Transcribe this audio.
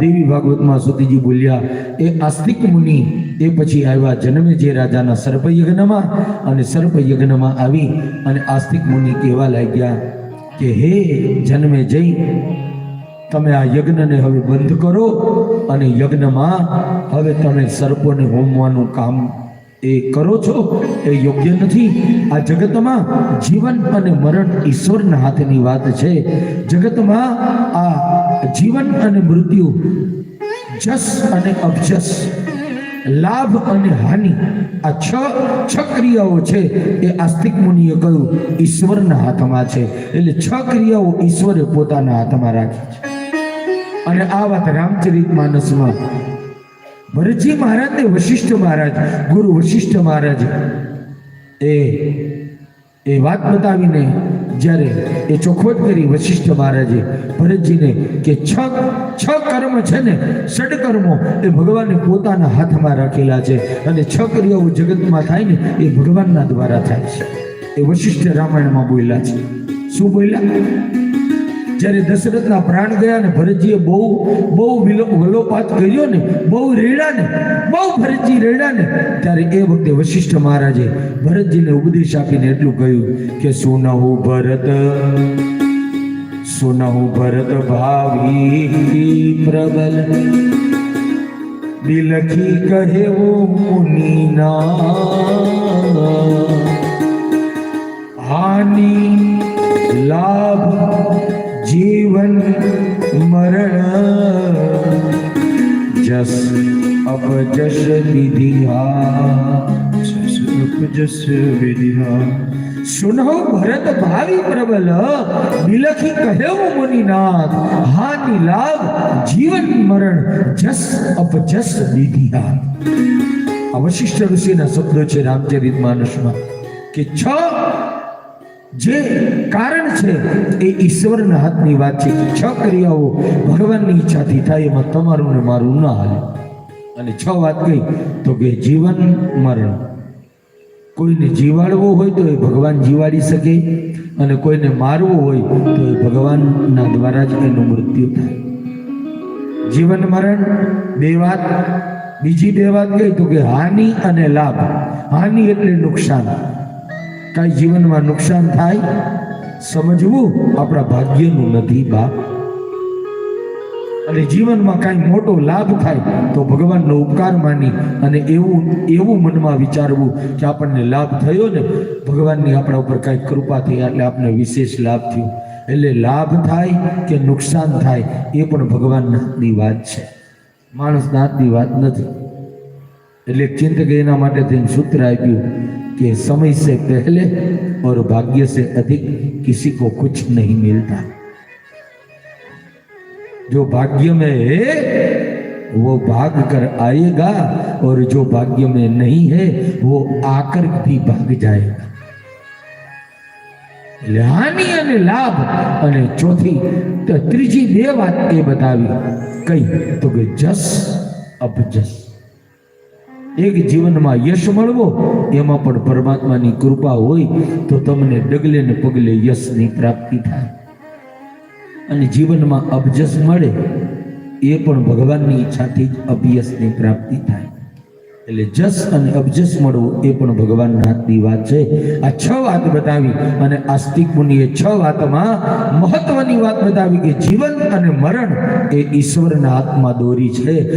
દેવી ભાગવતમાં સુધીજી બોલ્યા, એ આસ્તિક મુનિ, એ પછી આવ્યા જન્મે જે રાજાના સર્પયજ્ઞમાં અને સર્પયજ્ઞમાં આવી અને આસ્તિક મુનિ કહેવા લાગ્યા કે, હે જન્મે જઈ, તમે આ યજ્ઞને હવે બંધ કરો અને યજ્ઞમાં હવે તમે સર્પોને હોમવાનું કામ એ કરો છો. એ યોગ્ય નથી. આ જગતમાં જીવન અને મરણ ઈશ્વરના હાથની વાત છે. જગતમાં આ જીવન અને મૃત્યુ, જસ અને અબજસ લાભ અને હાનિ, આ છ છ ક્રિયાઓ છે એ આસ્તિક મુનિએ કહ્યું, ઈશ્વરના હાથમાં છે. એટલે છ ક્રિયાઓ ઈશ્વરે પોતાના હાથમાં રાખી છે. અને આ વાત રામચરિત માનસમાં. ભરતજી મહારાજ ને વશિષ્ઠ મહારાજ, ગુરુ વશિષ્ઠ મહારાજ એ એ વાત બતાવીને જ્યારે એ ચોખવટ કરી વશિષ્ઠ મહારાજે ભરતજીને કે છ છ કર્મ છે ને, ષડકર્મો એ ભગવાને પોતાના હાથમાં રાખેલા છે અને છ ક્રિયાઓ જગતમાં થાય ને, એ ભગવાનના દ્વારા થાય છે. એ વશિષ્ઠ રામાયણમાં બોલ્યા છે. શું બોલ્યા? જ્યારે દશરથના પ્રાણ ગયા ને ભરતજીએ બહુ બહુ વિલો- વલોપાત કર્યો ને, બહુ રેડા ને, બહુ ભરતજી રેડા ને, ત્યારે એ વખતે વશિષ્ઠ મહારાજે ભરતજીને ઉપદેશ આપીને એટલું કહ્યું કે સુનહુ ભરત સુનહુ ભરત ભાવી પ્રબલ, બિલખી કહેવો મુનિના હાની, લાભ જીવન મરણ જસ અપજસ વિધિહા જસ અપજસ વિધિહા સુનહો ભરત ભાવિ પ્રબલ નિલખી કહેવું મુનિનાથ હાનિ લાભ જીવન મરણ જસ અપજસ વિધિહા આ વશિષ્ઠ ઋષિના શબ્દો છે રામચરિત માનસમાં કે છ જે કારણ છે એ ઈશ્વરના હાથની વાત છે છ ક્રિયાઓ ભગવાનની ઈચ્છાથી થાય, એમાં તમારું ને મારું ના હાલે. અને છ વાત કહી, તો કે જીવન મરણ. કોઈને જીવાડવો હોય તો એ ભગવાન જીવાડી શકે, અને કોઈને મારવો હોય તો એ ભગવાનના દ્વારા જ એનું મૃત્યુ થાય. જીવન મરણ, બે વાત. બીજી બે વાત કહી, તો કે હાનિ અને લાભ. હાનિ એટલે નુકસાન. કાંઈ જીવનમાં નુકસાન થાય? સમજવું આપણા ભાગ્યનું નથી બા અને જીવનમાં કાંઈ મોટો લાભ થાય તો ભગવાનનો ઉપકાર માની અને એવું એવું મનમાં વિચારવું કે આપણને લાભ થયો ને, ભગવાનની આપણા ઉપર કાંઈ કૃપા થઈ એટલે આપણે વિશેષ લાભ થયો. એટલે લાભ થાય કે નુકસાન થાય એ પણ ભગવાનના વાત છે. માણસના હાથની વાત નથી. એટલે ચિંતક એના માટે થઈને સૂત્ર આપ્યું कि समय से पहले और भाग्य से अधिक किसी को कुछ नहीं मिलता जो भाग्य में है वो भाग कर आएगा और जो भाग्य में नहीं है वो आकर भी भाग जाएगा એટલે હાનિ અને લાભ અને ચોથી તો ત્રીજી બે વાત એ બતાવી કઈ તો કે જસ અપજસ એક જીવનમાં યશ મળવો, એમાં પણ પરમાત્માની કૃપા હોય, તો તમને ડગલે ને પગલે યશની પ્રાપ્તિ થાય. અને જીવનમાં અબજસ મળે, એ પણ ભગવાનની ઈચ્છાથી જ અભ્યસની પ્રાપ્તિ થાય. એટલે જસ અને અબજસ મળવું, એ પણ ભગવાનના હાથની વાત છે. આ છ વાત બતાવી, અને આસ્તિક મુનિએ છ વાતમાં મહત્વની વાત બતાવી કે જીવન અને મરણ એ ઈશ્વરના હાથમાં દોરી છે.